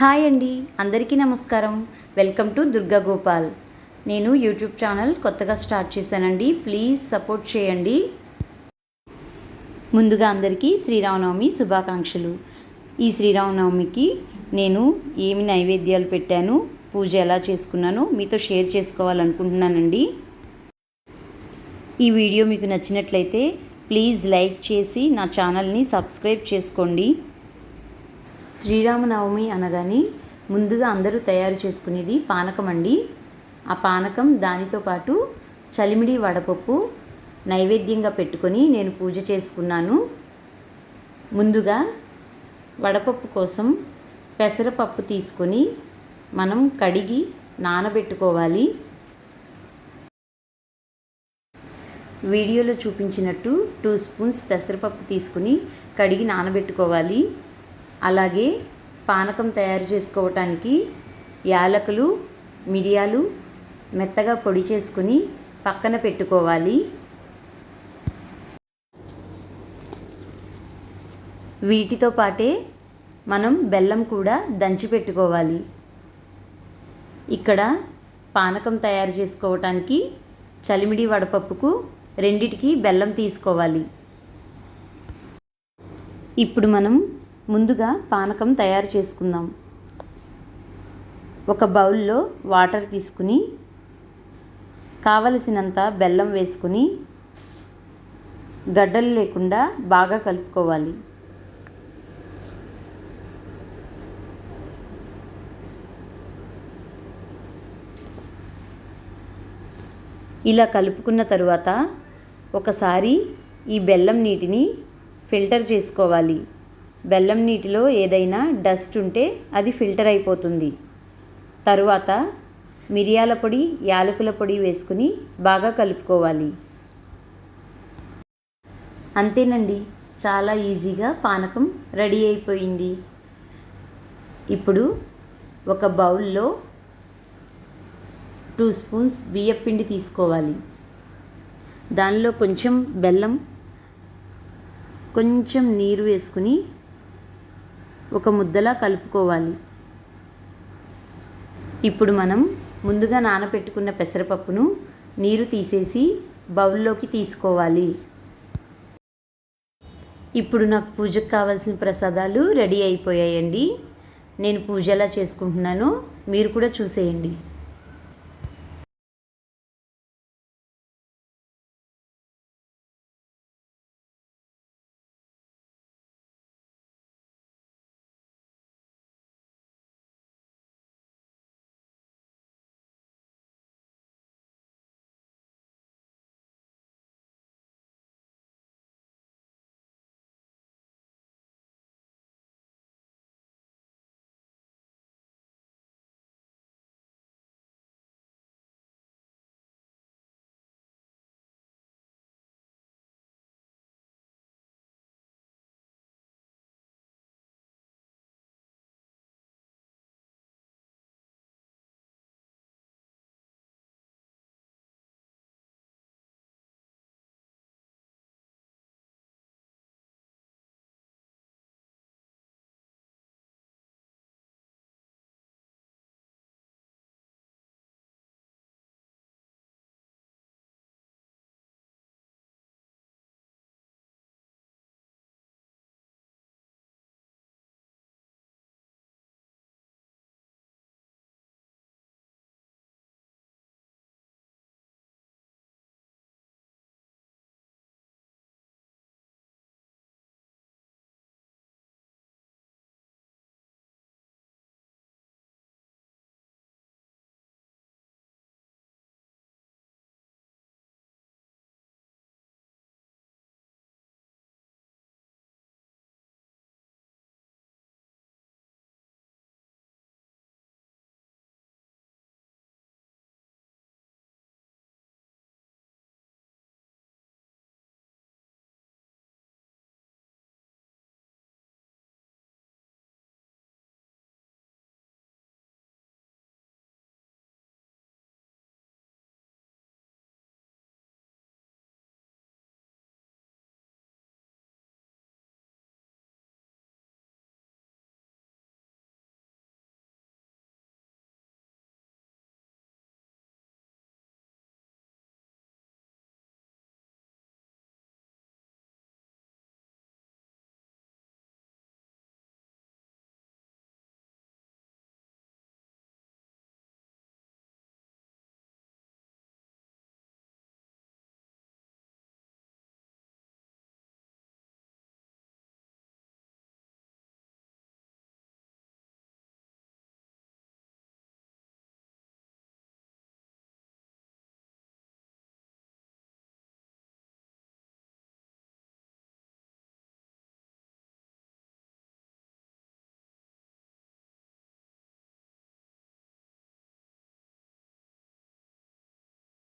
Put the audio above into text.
Hi అండి అందరికీ నమస్కారం. Welcome to Durga Gopal. నేను యూట్యూబ్ ఛానల్ కొత్తగా స్టార్ట్ చేశానండి. ప్లీజ్ సపోర్ట్ చేయండి. ముందుగా అందరికీ శ్రీరామనవమి శుభాకాంక్షలు. ఈ శ్రీరామనవమికి నేను ఏమి నైవేద్యాలు పెట్టాను పూజ ఎలా చేసుకున్నానో మీతో షేర్ చేసుకోవాలనుకుంటున్నానండి. ఈ వీడియో మీకు నచ్చినట్లయితే ప్లీజ్ లైక్ చేసి నా ఛానల్ని సబ్స్క్రైబ్ చేసుకోండి. శ్రీరామనవమి అనగానే ముందుగా అందరూ తయారు చేసుకునేది పానకం అండి. ఆ పానకం దానితో పాటు చలిమిడి వడపప్పు నైవేద్యంగా పెట్టుకొని నేను పూజ చేసుకున్నాను. ముందుగా వడపప్పు కోసం పెసరపప్పు తీసుకొని మనం కడిగి నానబెట్టుకోవాలి. వీడియోలో చూపించినట్టు టూ స్పూన్స్ పెసరపప్పు తీసుకుని కడిగి నానబెట్టుకోవాలి. అలాగే పానకం తయారు చేసుకోవటానికి యాలకులు మిరియాలు మెత్తగా పొడి చేసుకుని పక్కన పెట్టుకోవాలి. వీటితో పాటే మనం బెల్లం కూడా దంచి పెట్టుకోవాలి. ఇక్కడ పానకం తయారు చేసుకోవటానికి చలిమిడి వడపప్పుకు రెండిటికి బెల్లం తీసుకోవాలి. ఇప్పుడు మనం ముందుగా పానకం తయారు చేసుకుందాం. ఒక బౌల్లో వాటర్ తీసుకుని కావలసినంత బెల్లం వేసుకుని గడ్డలు లేకుండా బాగా కలుపుకోవాలి. ఇలా కలుపుకున్న తరువాత ఒకసారి ఈ బెల్లం నీటిని ఫిల్టర్ చేసుకోవాలి. బెల్లం నీటిలో ఏదైనా డస్ట్ ఉంటే అది ఫిల్టర్ అయిపోతుంది. తరువాత మిరియాల పొడి యాలకుల పొడి వేసుకుని బాగా కలుపుకోవాలి. అంతేనండి చాలా ఈజీగా పానకం రెడీ అయిపోయింది. ఇప్పుడు ఒక బౌల్లో టూ స్పూన్స్ బియ్యపిండి తీసుకోవాలి. దానిలో కొంచెం బెల్లం కొంచెం నీరు వేసుకుని ఒక ముద్దలా కలుపుకోవాలి. ఇప్పుడు మనం ముందుగా నానబెట్టుకున్న పెసరపప్పును నీరు తీసేసి బౌల్లోకి తీసుకోవాలి. ఇప్పుడు నాకు పూజకు కావాల్సిన ప్రసాదాలు రెడీ అయిపోయాయండి. నేను పూజ ఎలా చేసుకుంటున్నానో మీరు కూడా చూసేయండి.